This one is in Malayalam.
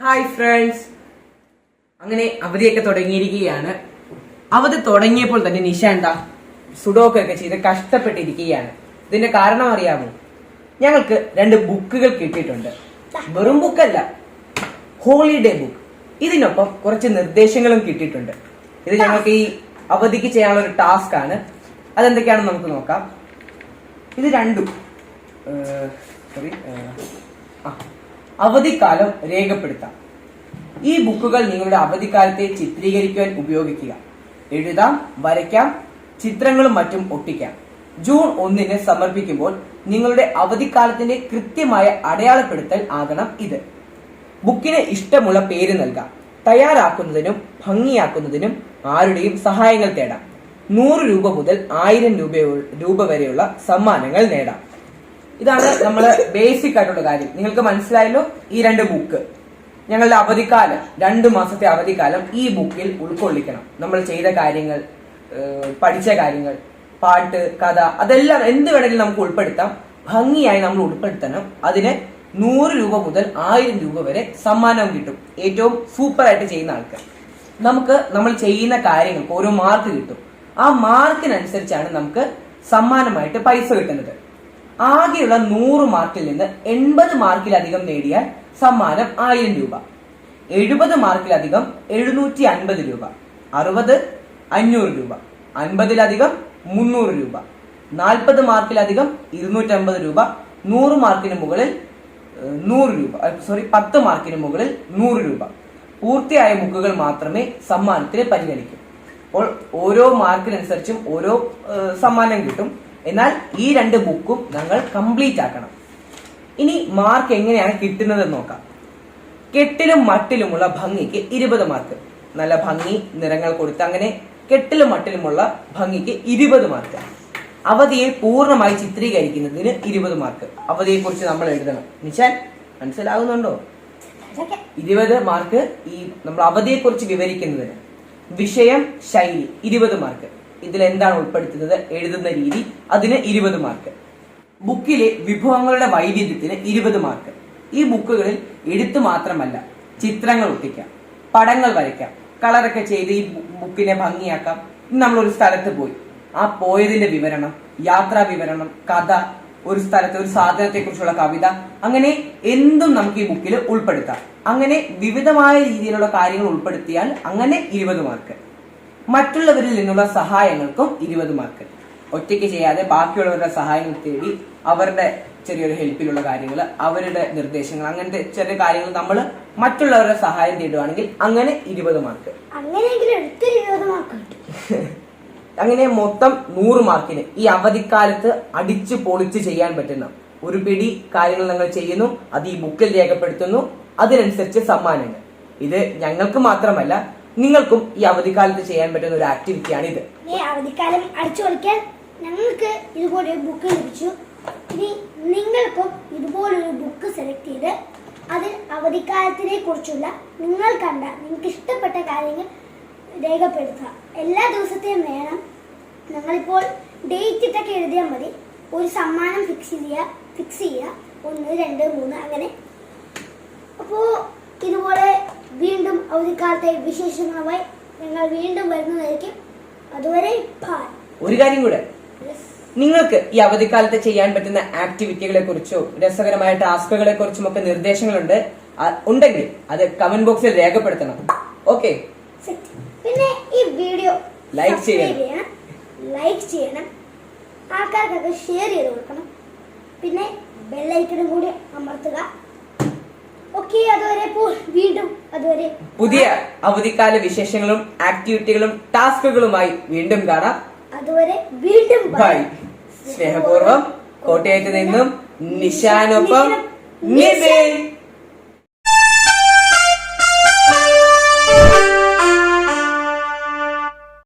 ഹായ് ഫ്രണ്ട്സ് അങ്ങനെ അവധിയൊക്കെ തുടങ്ങിയിരിക്കുകയാണ്. അവധി തുടങ്ങിയപ്പോൾ തന്നെ നിഷ എന്താ സുഡോക്ക് ഒക്കെ ചെയ്ത് കഷ്ടപ്പെട്ടിരിക്കുകയാണ്. ഇതിന്റെ കാരണം അറിയാമോ? ഞങ്ങൾക്ക് രണ്ട് ബുക്കുകൾ കിട്ടിയിട്ടുണ്ട്. വെറും ബുക്കല്ല ഹോളിഡേ ബുക്ക്. ഇതിനൊപ്പം കുറച്ച് നിർദ്ദേശങ്ങളും കിട്ടിയിട്ടുണ്ട്. ഇത് ഞങ്ങൾക്ക് ഈ അവധിക്ക് ചെയ്യാനുള്ള ഒരു ടാസ്ക് ആണ്. അതെന്തൊക്കെയാണെന്ന് നമുക്ക് നോക്കാം. ഇത് രണ്ടും സോറി അവധിക്കാലം രേഖപ്പെടുത്താം. ഈ ബുക്കുകൾ നിങ്ങളുടെ അവധിക്കാലത്തെ ചിത്രീകരിക്കുവാൻ ഉപയോഗിക്കുക. എഴുതാം വരയ്ക്കാം ചിത്രങ്ങളും മറ്റും ഒട്ടിക്കാം. ജൂൺ ഒന്നിന് സമർപ്പിക്കുമ്പോൾ നിങ്ങളുടെ അവധിക്കാലത്തിന്റെ കൃത്യമായ അടയാളപ്പെടുത്തൽ ആകണം ഇത്. ബുക്കിന് ഇഷ്ടമുള്ള പേര് നൽകാം. തയ്യാറാക്കുന്നതിനും ഭംഗിയാക്കുന്നതിനും ആരുടെയും സഹായങ്ങൾ തേടാം. നൂറ് രൂപ മുതൽ ആയിരം രൂപ രൂപ വരെയുള്ള സമ്മാനങ്ങൾ നേടാം. ഇതാണ് നമ്മൾ ബേസിക് ആയിട്ടുള്ള കാര്യം. നിങ്ങൾക്ക് മനസ്സിലായല്ലോ? ഈ രണ്ട് ബുക്ക് ഞങ്ങളുടെ അവധിക്കാലം രണ്ടു മാസത്തെ അവധിക്കാലം ഈ ബുക്കിൽ ഉൾക്കൊള്ളിക്കണം. നമ്മൾ ചെയ്ത കാര്യങ്ങൾ പഠിച്ച കാര്യങ്ങൾ പാട്ട് കഥ അതെല്ലാം എന്ത് വേണമെങ്കിലും നമുക്ക് ഉൾപ്പെടുത്താം. ഭംഗിയായി നമ്മൾ ഉൾപ്പെടുത്തണം. അതിന് നൂറ് രൂപ മുതൽ ആയിരം രൂപ വരെ സമ്മാനം കിട്ടും. ഏറ്റവും സൂപ്പർ ആയിട്ട് ചെയ്യുന്ന ആൾക്ക് നമുക്ക് നമ്മൾ ചെയ്യുന്ന കാര്യങ്ങൾക്ക് ഓരോ മാർക്ക് കിട്ടും. ആ മാർക്കിനനുസരിച്ചാണ് നമുക്ക് സമ്മാനമായിട്ട് പൈസ കിട്ടുന്നത്. ആകെയുള്ള നൂറ് മാർക്കിൽ നിന്ന് എൺപത് മാർക്കിലധികം നേടിയാൽ സമ്മാനം ആയിരം രൂപ. എഴുപത് മാർക്കിലധികം എഴുന്നൂറ്റി അൻപത് രൂപ. അറുപത് അഞ്ഞൂറ് രൂപ. അൻപതിലധികം മുന്നൂറ് രൂപ. നാൽപ്പത് മാർക്കിലധികം ഇരുന്നൂറ്റമ്പത് രൂപ. നൂറ് മാർക്കിന് മുകളിൽ നൂറ് രൂപ. സോറി പത്ത് മാർക്കിന് മുകളിൽ നൂറ് രൂപ. പൂർത്തിയായ ബുക്കുകൾ മാത്രമേ സമ്മാനത്തിന് പരിഗണിക്കൂ. അപ്പോൾ ഓരോ മാർക്കിനനുസരിച്ചും ഓരോ സമ്മാനം കിട്ടും. എന്നാൽ ഈ രണ്ട് ബുക്കും ഞങ്ങൾ കംപ്ലീറ്റ് ആക്കണം. ഇനി മാർക്ക് എങ്ങനെയാണ് കിട്ടുന്നതെന്ന് നോക്കാം. കെട്ടിലും മട്ടിലുമുള്ള ഭംഗിക്ക് ഇരുപത് മാർക്ക്. നല്ല ഭംഗി നിറങ്ങൾ കൊടുത്ത് അങ്ങനെ കെട്ടിലും മട്ടിലുമുള്ള ഭംഗിക്ക് ഇരുപത് മാർക്ക്. അവധിയെ പൂർണമായി ചിത്രീകരിക്കുന്നതിന് ഇരുപത് മാർക്ക്. അവധിയെ കുറിച്ച് നമ്മൾ എഴുതണം. നിശാൻ മനസ്സിലാകുന്നുണ്ടോ? ഇരുപത് മാർക്ക് ഈ നമ്മൾ അവധിയെ കുറിച്ച് വിവരിക്കുന്നതിന്. വിഷയം ശൈലി ഇരുപത് മാർക്ക്. ഇതിൽ എന്താണ് ഉൾപ്പെടുത്തുന്നത്? എഴുതുന്ന രീതി. അതിന് ഇരുപത് മാർക്ക്. ബുക്കിലെ വിഭവങ്ങളുടെ വൈവിധ്യത്തിന് ഇരുപത് മാർക്ക്. ഈ ബുക്കുകളിൽ എഴുത്ത് മാത്രമല്ല ചിത്രങ്ങൾ ഒട്ടിക്കാം പടങ്ങൾ വരയ്ക്കാം കളറൊക്കെ ചെയ്ത് ഈ ബുക്കിനെ ഭംഗിയാക്കാം. നമ്മളൊരു സ്ഥലത്ത് പോയി. ആ പോയതിന്റെ വിവരണം യാത്രാ വിവരണം കഥ ഒരു സ്ഥലത്തെ ഒരു സാധനത്തെ കുറിച്ചുള്ള കവിത അങ്ങനെ എന്തും നമുക്ക് ഈ ബുക്കിൽ ഉൾപ്പെടുത്താം. അങ്ങനെ വിവിധമായ രീതിയിലുള്ള കാര്യങ്ങൾ ഉൾപ്പെടുത്തിയാൽ അങ്ങനെ ഇരുപത് മാർക്ക്. മറ്റുള്ളവരിൽ നിന്നുള്ള സഹായങ്ങൾക്കും ഇരുപത് മാർക്ക് ഒറ്റയ്ക്ക് ചെയ്യാതെ ബാക്കിയുള്ളവരുടെ സഹായങ്ങൾ തേടി അവരുടെ ചെറിയൊരു ഹെൽപ്പിലുള്ള കാര്യങ്ങൾ അവരുടെ നിർദ്ദേശങ്ങൾ അങ്ങനത്തെ ചെറിയ കാര്യങ്ങൾ നമ്മൾ മറ്റുള്ളവരുടെ സഹായം തേടുവാണെങ്കിൽ അങ്ങനെ ഇരുപത് മാർക്ക് അങ്ങനെ മൊത്തം നൂറ് മാർക്കിന് ഈ അവധിക്കാലത്ത് അടിച്ച് പൊളിച്ച് ചെയ്യാൻ പറ്റുന്ന ഒരു പിടി കാര്യങ്ങൾ ഞങ്ങൾ ചെയ്യുന്നു അത് ഈ ബുക്കിൽ രേഖപ്പെടുത്തുന്നു അതിനനുസരിച്ച് സമ്മാനങ്ങൾ. ഇത് ഞങ്ങൾക്ക് മാത്രമല്ല നിങ്ങൾക്കും ഈ അവധിക്കാലത്ത് ചെയ്യാൻ പറ്റുന്ന ഒരു ആക്ടിവിറ്റിയാണ് ഇത് ഈ അവധിക്കാലം അടിച്ചു പൊളിക്കാൻ ഞങ്ങൾക്ക് ഇതുപോലെ ബുക്ക് ലഭിച്ചു. ഇനി നിങ്ങൾക്കും ഇതുപോലൊരു ബുക്ക് സെലക്ട് ചെയ്ത് അതിൽ അവധിക്കാലത്തിനെ കുറിച്ചുള്ള നിങ്ങൾ കണ്ട നിങ്ങൾക്ക് ഇഷ്ടപ്പെട്ട കാര്യങ്ങൾ രേഖപ്പെടുത്തുക. എല്ലാ ദിവസത്തെയും വേണം. ഞങ്ങളിപ്പോൾ ഡേറ്റ് ഇട്ടൊക്കെ എഴുതിയാൽ മതി. ഒരു സമ്മാനം ഫിക്സ് ചെയ്യുക ഫിക്സ് ചെയ്യുക. ഒന്ന് രണ്ട് മൂന്ന് അങ്ങനെ. അപ്പോൾ ഇതുപോലെ വീണ്ടും അവധിക്കാലത്തെ വിശേഷങ്ങളുമായി ഞങ്ങൾ വീണ്ടും വരുന്നതായിരിക്കും. അതുവരെ. ഒരു കാര്യം കൂടെ. നിങ്ങൾക്ക് ഈ അവധിക്കാലത്ത് ചെയ്യാൻ പറ്റുന്ന ആക്ടിവിറ്റികളെ കുറിച്ചോ രസകരമായ ടാസ്കുകളെ കുറിച്ചും ഒക്കെ നിർദ്ദേശങ്ങളുണ്ട് ഉണ്ടെങ്കിൽ അത് കമന്റ് ബോക്സിൽ രേഖപ്പെടുത്തണം. ഓക്കെ. പിന്നെ ഈ വീഡിയോ ലൈക്ക്. ചെയ്യണം. ലൈക്ക് ചെയ്യണം ആൾക്കാർക്കൊക്കെ ഷെയർ ചെയ്ത് കൊടുക്കണം. പിന്നെ ബെല്ലൈക്കണും കൂടി അമർത്തുക ഓക്കെ അതുവരെ ഇപ്പോൾ വീണ്ടും അതുവരെ പുതിയ അവധിക്കാല വിശേഷങ്ങളും ആക്ടിവിറ്റികളും ടാസ്കുകളുമായി വീണ്ടും കാണാം. അതുവരെ വീണ്ടും ബൈ സ്നേഹപൂർവം കോട്ടയത്ത് നിന്നും നിശാനൊപ്പം നിതിൻ